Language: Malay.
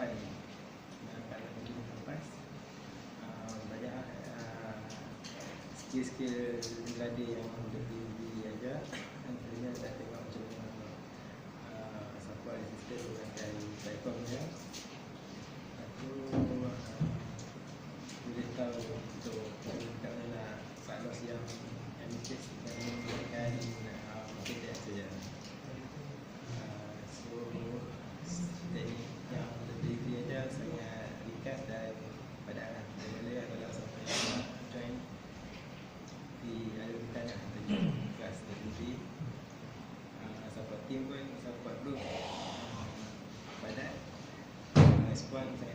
sampai uh, kalau mungkin lepas. Uh, banyak uh, skill-skill gladi yang boleh di, diajar antaranya saya tengok macam mana uh, support system memakai platform dia. Uh, boleh tahu untuk salos yang yang uh, uh, team pun support group uh, padat respon sangat